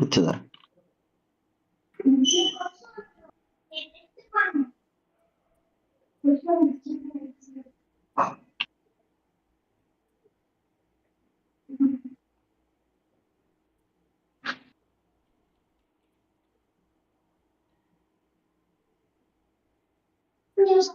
To Yes.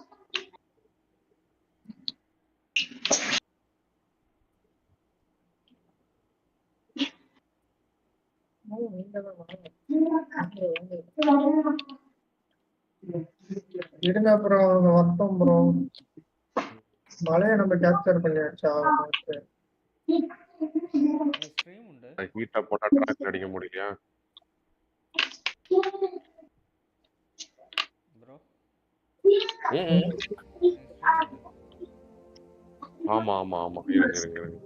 இருங்க அப்புறம் வந்தோம் ப்ரோ மழையை நம்ம கேப்சர் பண்ணியாச்சா? ஹீட்டா போட்டா ட்ராக் அடிக்க முடியலையா? ப்ரோ. ஆமா ஆமா ஆமா. இருங்க இருங்க இருங்க.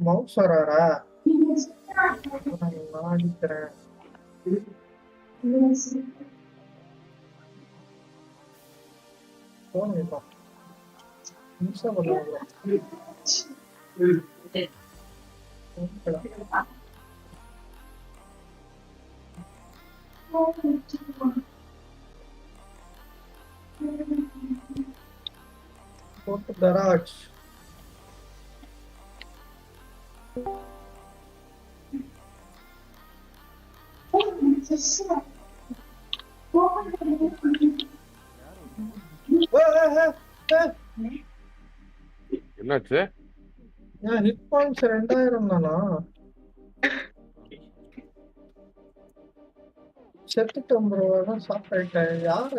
மவுஸ் வராரா நான் அடிக்கிறேன் போன் இப்போ நிமிஷம் பண்ணுவாங்க போட்டு கராஜ் என்னாச்சு? ஹிட் பாயிண்ட்ஸ் ரெண்டாயிரம் தானா? செத்துட்டோம் ப்ரோ அதான் ஆயிட்டேன் யார்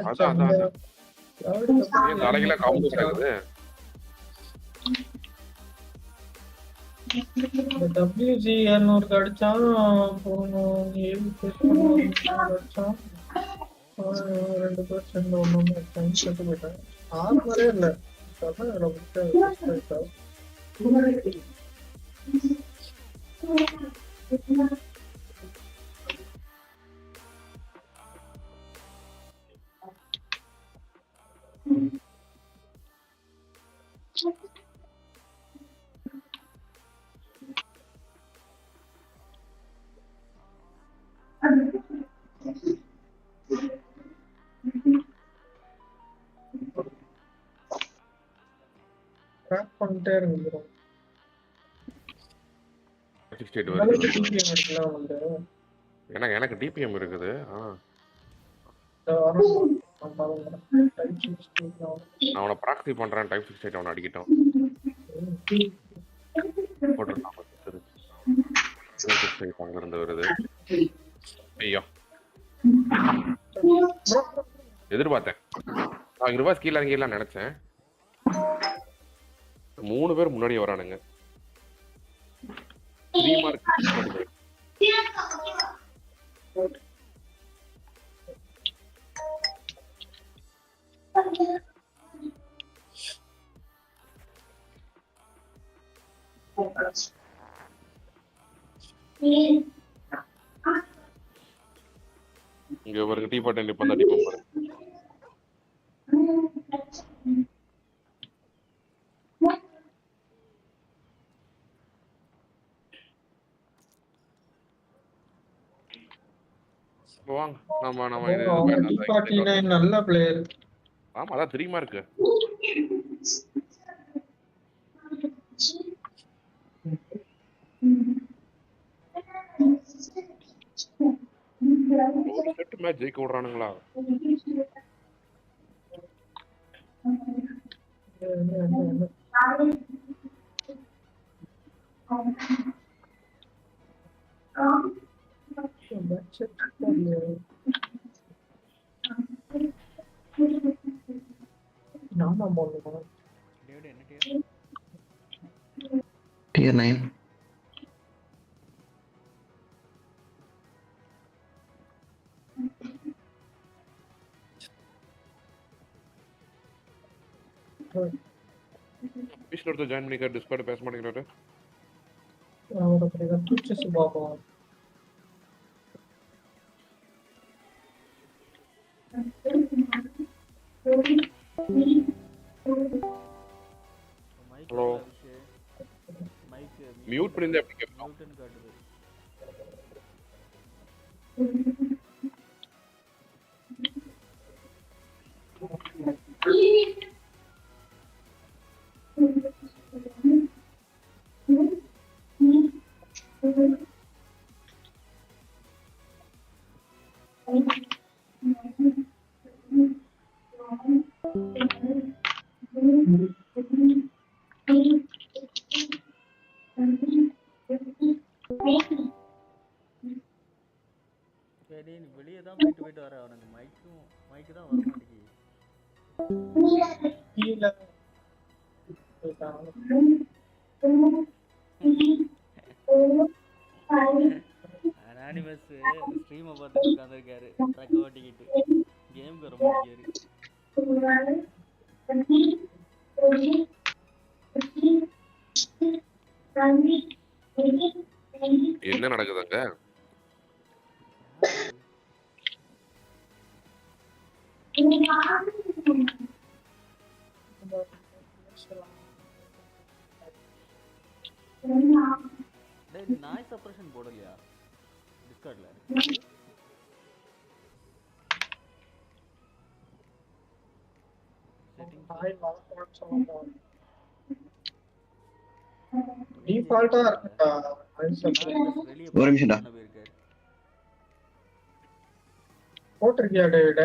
தலைகீழ காம்பு கிடக்குது டபிள்யூஜி இரநூறுக்கு அடிச்சான் அப்புறம் ஏழு பேர் அடிச்சான் ஆஹ் ரெண்டு பேர் சேர்ந்து ஒண்ணு ஒண்ணு அடிச்சாங்க செத்து போயிட்டாங்க ஆறு மாதிரியே இல்லை அதான் இதுல TPM அடிக்கலாம் வந்து எனக்கு எனக்கு டிபிஎம் இருக்குது. நான் அவனை ப்ராக்சி பண்றேன். டைப் சிக்ஸ் எயிட் அவனை அடிக்கிட்டோம். இருந்து வருது. ஐயோ. எதிர்பார்த்தேன். நான் ரிவர்ஸ் கீழே இறங்கிடலாம் நினைச்சேன். மூணு பேர் முன்னாடியே வரானுங்க. த்ரீ மார்க் இங்க இவருக்கு டீ பாட்டு இப்ப தான் அடிப்போம் வாங்க நம்ம நம்ம இது நல்ல பிளேயர் ஆமா அதான் த்ரீ மார்க் செட் மேட்ச் ஜெயிக்க விடுறானுங்களா? நாம போடணுமா டேவிட் என்ன டியர் டியர் நைன் பீஸ்ல ஒருத்தர் ஜாயின் பண்ணிக்க டிஸ்கார்ட் பேச மாட்டேங்கிறாரு அவரை அப்படி கற்றுச்சு பார்ப்போம் மைக் Hello. மியூட் பண்ணியிருந்தா எப்படி கேட்கும் மியூட்னு காட்டுது சரி நீ வெளியே தான் போயிட்டு போயிட்டு வர. அவனுக்கு மைக்கும் மைக்கு தான் வர மாட்டேங்குது. கீழே அனானிமஸ் ஸ்ட்ரீமை பார்த்துட்டு உட்காந்துருக்காரு ட்ரக் ஓட்டிக்கிட்டு. கேமுக்கு ரொம்ப மாட்டேங்காரு என்ன நடக்குதுங்க? டேய் நாய் சப்ரஷன் போடலையா? டிஸ்கார்ட்ல நாய் வளர்க்கணும்னு சொல்லுவாங்க டிஃபால்ட்டா இருக்குடா ஒரு நிமிஷம்டா. போட்டிருக்கியா டேவிட?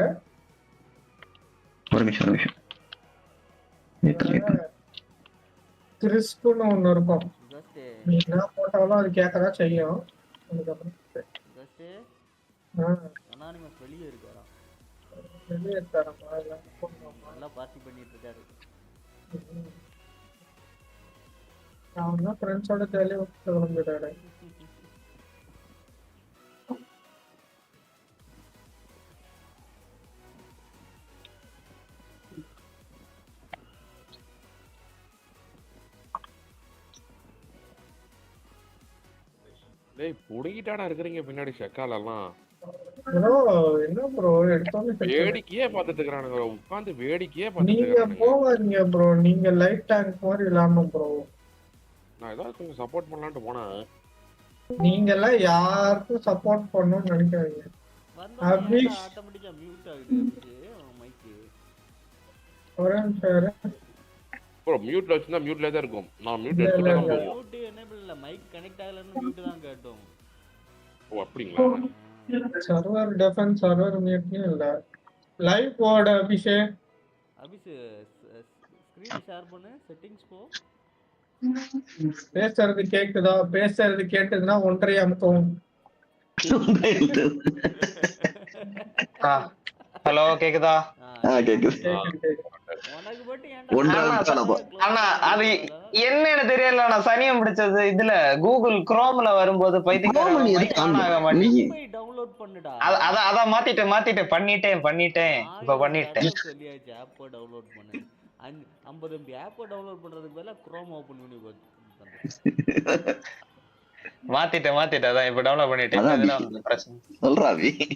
ஒரு நிமிஷம் ஒரு நிமிஷம். ஏத்து, ஏத்து. கிறிஸ்புன்னு ஒண்ணு இருக்கும். நீ என்ன போட்டாலும் அது கேட்கதான் செய்யும். அதுக்கப்புறம் வெளியே இருக்காரா நல்லா பார்ட்டி பண்ணிட்டு இருக்காரு. நான் தான் ஃப்ரெண்ட்ஸோட ஜாலியாக கிளம்பிடுறேன் டேய் புடுங்கிட்டாடா இருக்கிறீங்க பின்னாடி செக்காலெல்லாம் என்ன ப்ரோ எடுத்தோன்னு வேடிக்கையே பார்த்துட்டு இருக்கிறானுங்க உட்காந்து வேடிக்கையே பார்த்துட்டு நீங்க இருக்கானுங்க. போவாதீங்க ப்ரோ நீங்க லைட் டேங்க் மாதிரி இல்லாம ப்ரோ நான் ஏதாவது கொஞ்சம் சப்போர்ட் பண்ணலான்ட்டு போனேன். நீங்க எல்லாம் யாருக்கும் சப்போர்ட் பண்ணணும்னு நினைக்காதீங்க. அபிஷ். ஆட்டோமேட்டிக்கா மியூட் ஆகுது? மைக்கு ஒரே நிமிஷம் இரு. ப்ரோ மியூட்ல வச்சிருந்தா மியூட்ல தான் இருக்கும். நான் மியூட் எடுத்துட்டு மியூட் எனேபிள் இல்ல. மைக் கனெக்ட் ஆகலன்னு மியூட் தான் காட்டும். ஓ அப்படிங்களா? சர்வர் டெஃபென்ஸ் சர்வர் மியூட்னு இல்ல. லைவ் போட அபிஷேக் அபிஷ் ஸ்கிரீன் ஷேர் பண்ணு செட்டிங்ஸ் போ. பேசுறது கேக்குதா? பேசுறது கேட்டதுன்னா ஒன்றரை அமுக்கும் ஹலோ கேக்குதா? ஆ, கேக்குது. அண்ணா அது என்னன்னு தெரியல நான் சனியம் பிடிச்சது. இதுல கூகுள் குரோம்ல வரும்போது Chrome நீ எதுக்கு டவுன்லோட் பண்ணுடா. அத- அத அதான் மாத்திட்டேன் மாத்திட்டேன் பண்ணிட்டேன் பண்ணிட்டேன். இப்ப பண்ணிட்டேன். சொல்லியாச்சு ஆப்பை டவுன்லோட் பண்ணு. அஞ்சு ஐம்பது எம்பி ஆப்பை டவுன்லோட் பண்றதுக்கு பதிலா குரோம் ஓபன் பண்ணி. மாத்திட்டேன் மாத்திட்டேன். அதான் இப்ப டவுன்லோட் பண்ணிட்டேன். பிரச்சனை. இல்ல. சொல்றா அபி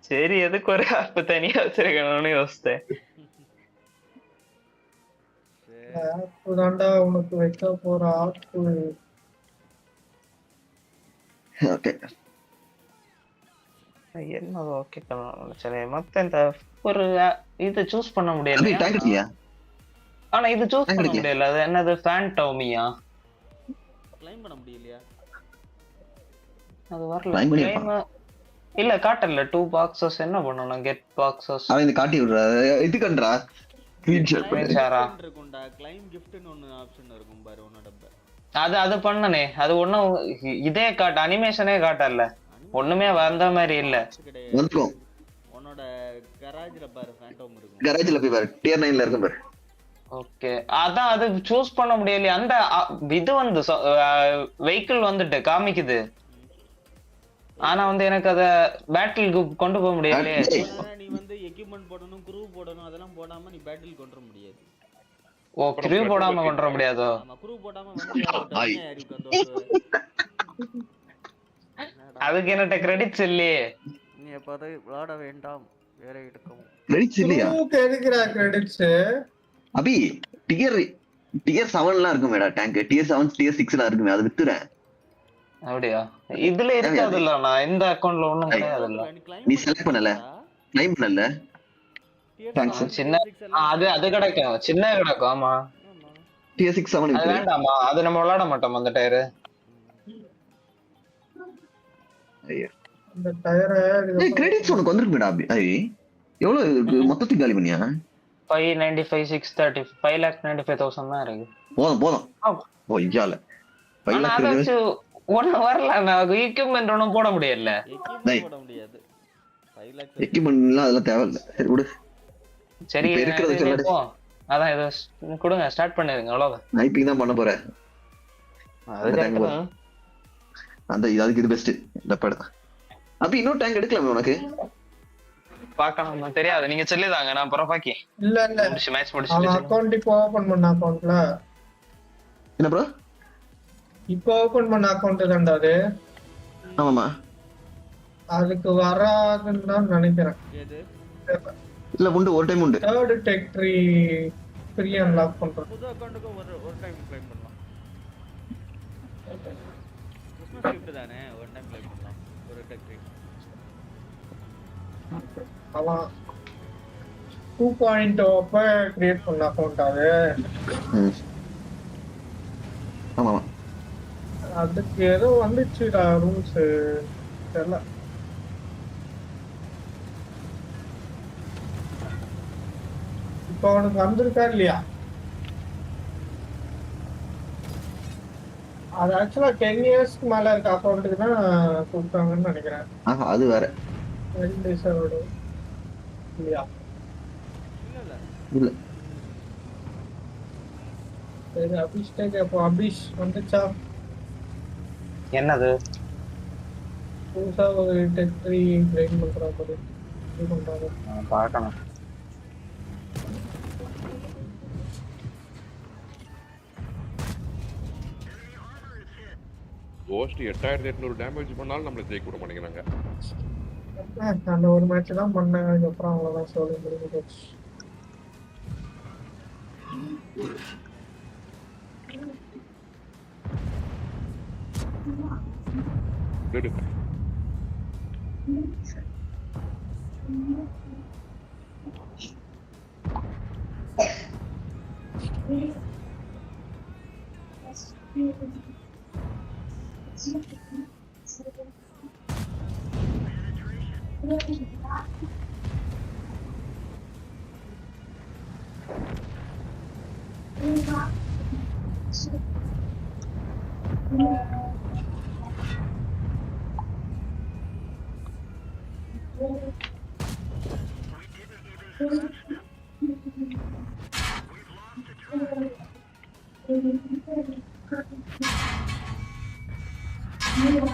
சரி எதுக்கு ஒரு ஆப் தனியா வச்சிருக்கணும்னு யோசித்தேன். சரி. ஆப்பு தாண்டா உனக்கு வைக்க போற ஆப்பு. ஓகே என்ன ஓகே சரி மத்த இந்த ஒரு இது சூஸ் பண்ண முடியல ஆனா இது சூஸ் பண்ண? முடியல. அது என்னது ஃபேண்டோமியா கிளைம் பண்ண முடியலையா? அது வரல. இல்ல காட்டல டூ பாக்ஸஸ் என்ன பண்ணணும் கெட் பாக்ஸஸ் அவன் இந்த காட்டி விடுறா. இதுக்கன்றா? ஸ்கிரீன்ஷாட் Claim பண்ணு. share ஆ? gift இருக்கும்டா கிளைம் கிஃப்ட்னு ஒன்னு ஆப்ஷன் இருக்கும் பாரு உன்னோட அது அது பண்ணனே. அது ஒண்ணும் இதே காட்டு அனிமேஷனே காட்டல ஒண்ணுமே வந்த மாதிரி இல்ல. வந்துரும் உன்னோட கராஜ்ல பாரு ஃபேண்டோம் இருக்கும். கராஜ்ல போய் பாரு டியர் நைன்ல இருக்கும் பாரு. ஓகே அதான் அது சூஸ் பண்ண முடியலையே. அந்த இது வந்து வெஹிக்கிள் வந்துட்டு காமிக்குது. ஆனா வந்து எனக்கு அத பேட்டிலுக்கு கொண்டு போக முடியலையே. நீ வந்து எக்யூப்மெண்ட் போடணும் குரூ போடணும் அதெல்லாம் போடாம நீ பேட்டில் கொண்டு வர முடியாது. ஓ கிரிவ் போடாம கொண்டு வர முடியாதோ? ஆமா குரூ போடாம வந்து அதுக்கு என்கிட்ட கிரெடிட்ஸ் இல்லையே நீ எப்போதை விளையாட வேண்டாம். வேற எடுக்கவும். கிரெடிட்ஸ் இல்லையா எதுக்குடா கிரெடிட்ஸ் அபி டியர் டிஎஸ் செவன்லாம் இருக்கும் மேடா டேங்க் டிஎஸ் செவன் டிஎஸ் சிக்ஸ்லாம் இருக்குமே அது வித்துறேன். அப்படியா? இதுல இருக்காது இல்ல நான் இந்த அக்கவுண்ட்ல ஒண்ணும் கிடையாது இல்ல நீ select பண்ணல? கிளைம் பண்ணல? Thanks. சின்ன அது அது கிடைக்கும். சின்ன கிடைக்கும் ஆமா. டிஎஸ் சிக்ஸ் செவன் வேண்டாமா? அது நம்ம விளையாட மாட்டோம் அந்த டயரு கிரெடிட்ஸ் உனக்கு வந்திருக்கு மேடா ஐ எவ்வளவு இருக்கு? மொத்தத்துக்கு காலி பண்ணியா? Five ninety five six thirty five lakh ninety five thousand தான் இருக்கு. போதும் போதும். ஓ இஜால ஃபைவ் லேக் வரல நான் எக்யூப்மெண்ட் ஒண்ணும் போட முடியல. டேய். போட முடியாது. எக்யூப்மெண்ட்லாம் அதெல்லாம் தேவையில்ல. சரி விடு. சரி இருக்கிறத இது சொல்லு. அதான் ஸ்- கொடுங்க ஸ்டார்ட் பண்ணிருங்க அவ்வளவுதான். நைப்பிங் தான் பண்ண போறேன். அது அந்த அதுக்கு இது பெஸ்ட் இந்த படம். அப்ப இன்னொரு டேங்க் எடுக்கலாமே உனக்கு? பார்க்கணும் தெரியாது. நீங்க சொல்லிதாங்க. நான் அப்புறம் பாக்கி இல்ல இல்ல. முடிச்சு மேட்ச் முடிச்சு அக்கௌண்ட் இப்போ ஓபன் பண்ண அக்கௌண்ட்ல என்ன ப்ரோ இப்போ ஓபன் பண்ண அக்கௌண்ட் தான்டா அது. ஆமாமா அதுக்கு வராதுன்னு தான் நினைக்கிறேன். இல்ல உண்டு. ஒரு டைம் உண்டு. Third tech tree free unlock பண்றோம் புது அக்கௌண்ட்டுக்கும் ஒரு ஒரு டைம் கிளைம் கிறிஸ்மஸ் gift தானே? ஒரு டைம் கிளைம் பண்ணலாம் ஒரு டெக்ரி அவன் டூ பாயிண்ட் அப்ப கிரியேட் பண்ண அக்கௌண்ட் அது ஆமா அதுக்கு ஏதோ வந்துச்சுடா ரூல்ஸ் தெரியல இப்போ அவனுக்கு வந்திருக்கா இல்லையா? அது ஆக்சுவலா டென் இயர்ஸ்க்கு மேல இருக்க அக்கௌண்ட்டுக்கு தான் கொடுத்தாங்கன்னு நினைக்கிறேன். ஆஹா அது வேற. ரெண்டு இல்லையா? இல்ல. சரி அபிஷ்டே கேப்போம் அபிஷ் வந்துச்சா? என்னது? புதுசா ஒரு டெக் த்ரீ கிரைண்ட் பண்றா போது இது பண்றாங்க. பார்க்கணும். கோஸ்ட் எட்டாயிரத்தி எட்நூறு டேமேஜ் பண்ணாலும் நம்மள ஜெயிக்க விட மாட்டேங்கிறாங்க. அந்த ஒரு மேட்ச் தான் பண்ணேன் அதுக்கப்புறம் அவ்வளவுதான் சோழி முடிஞ்சு Thank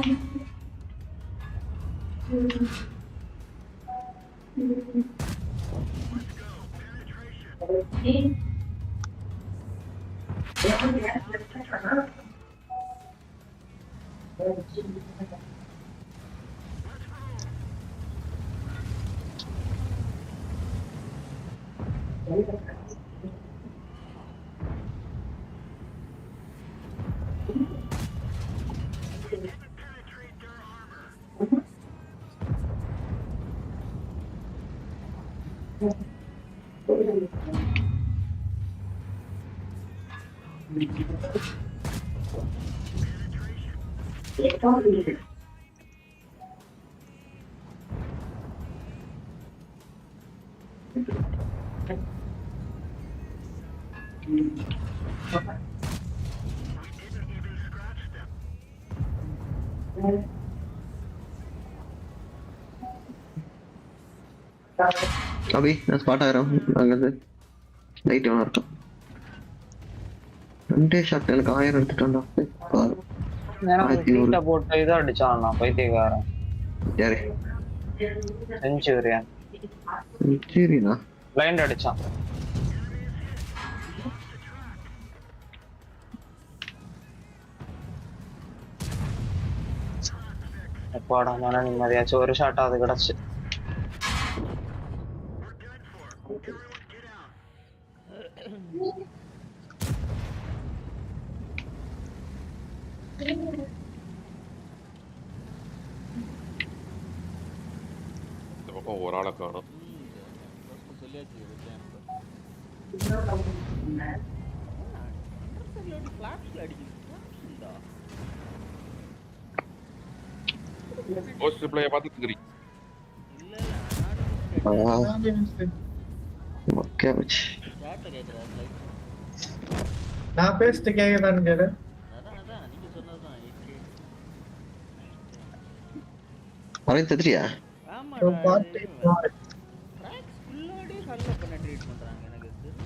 you. போச்சு விடு. அபி நான் ஸ்பாட் ஆகிறோம் அங்கிருந்து லைட் எவ்வளோ இருக்கும் ரெண்டே ஷாட் எனக்கு ஆயிரம் எடுத்துட்டோம்டா பாரு. எனக்கு ஆயிரத்தி நூறு. சீட்டை போட்டு இதை அடிச்சான். நான் பைத்தியக்காரன். யாரு? பிளைண்ட் அடிச்சான். எப்பாடா மன நிம்மதியாச்சும் ஒரு ஷாட் அது கிடச்சு இந்த பக்கம் ஒரு ஆளை காணும் ஃபர்ஸ்ட் சொல்லியாச்சு விஜயன் ஃபிளாஷ்ல அடிக்குது இந்தா. போஸ்ட் பிளேய பார்த்துட்டு இருக்கிறீங்க இல்ல இல்ல நானும் ஓகே வச்சு சேட்டை கேட்குறேன் லைட் நான் பேசிட்டு கேக்குதான்னு கேளு அதான் அதான் நீங்க சொன்னதுதான் ஏகே அவன் தெரியா ஆமா ஒரு பார்ட்டி ட்ராக்ஸ் பண்ண ட்ரீட் பண்றாங்க எனக்கு தெரியல.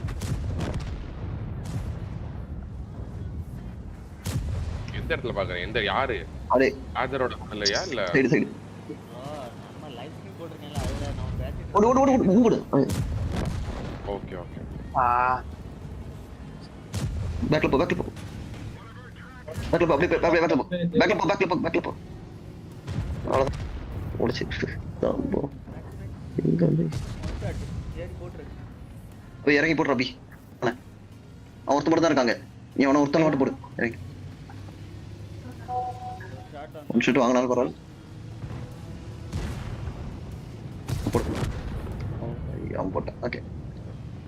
எந்த இடத்துல பாக்குறேன் எந்த யாரு அதே ஆஜரோட இல்லையா இல்ல சைடு சைடு ஓகே பேக்ல போ பேக்ல போ பேக்ல போ அப்படியே அப்படியே பேக்ல போ பேக்ல போ பேக்ல போ பேக்ல போ அவ்வளவுதான் முடிச்சு போ எங்க வந்து போட்டாச்சு. சரி போட்டுருக்கு போய் இறங்கி போடு ரபி அவனை. ஒருத்தன் மட்டும் தான் இருக்காங்க நீ அவனை ஒருத்தன் மட்டும் போடு இறங்கி ஒன் ஷீட் வாங்கினாலும் பரவாயில்ல போடு அவன் போட்டான். ஓகே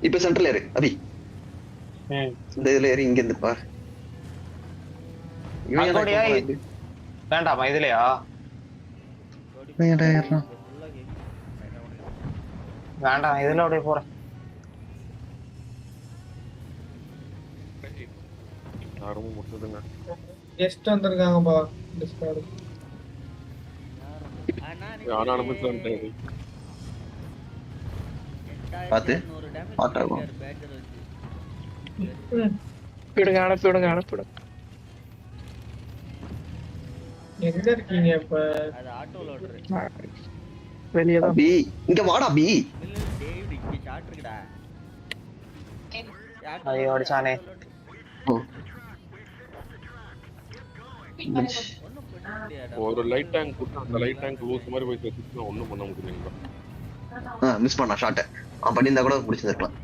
இப்போ சென்ட்ரல் ஏறு. அபி. இந்த இதுல ஏறி இங்க இருந்து இப்படி? வேண்டாமா இதுலயா? வேண்டாம் இதுல அப்படியே போறேன். யாரும் முடிச்சதுங்க கெஸ்ட் வந்திருக்காங்கப்பா டிஸ்கார்டு பாத்து. பாத்தா இருக்கும். விடுங்க அனுப்பி விடுங்க அனுப்பி விடுங்க. எங்க இருக்கீங்க இப்ப? அது ஆட்டோல வெளியே தான் அபி இங்க வாடா அபி இல்ல டேவிட் இங்க ஷார்ட் இருக்குடா ஐயோ, அடிச்சானே. ஒரு லைட் டேங்க் கொடுத்து அந்த லைட் டேங்க் லூஸ் மாதிரி போய் சேர்த்துட்டு ஒண்ணும் பண்ண முடியல ஆ மிஸ் பண்ணா ஷாட்டை அவன் பண்ணியிருந்தா கூட பிடிச்சிருக்கலாம்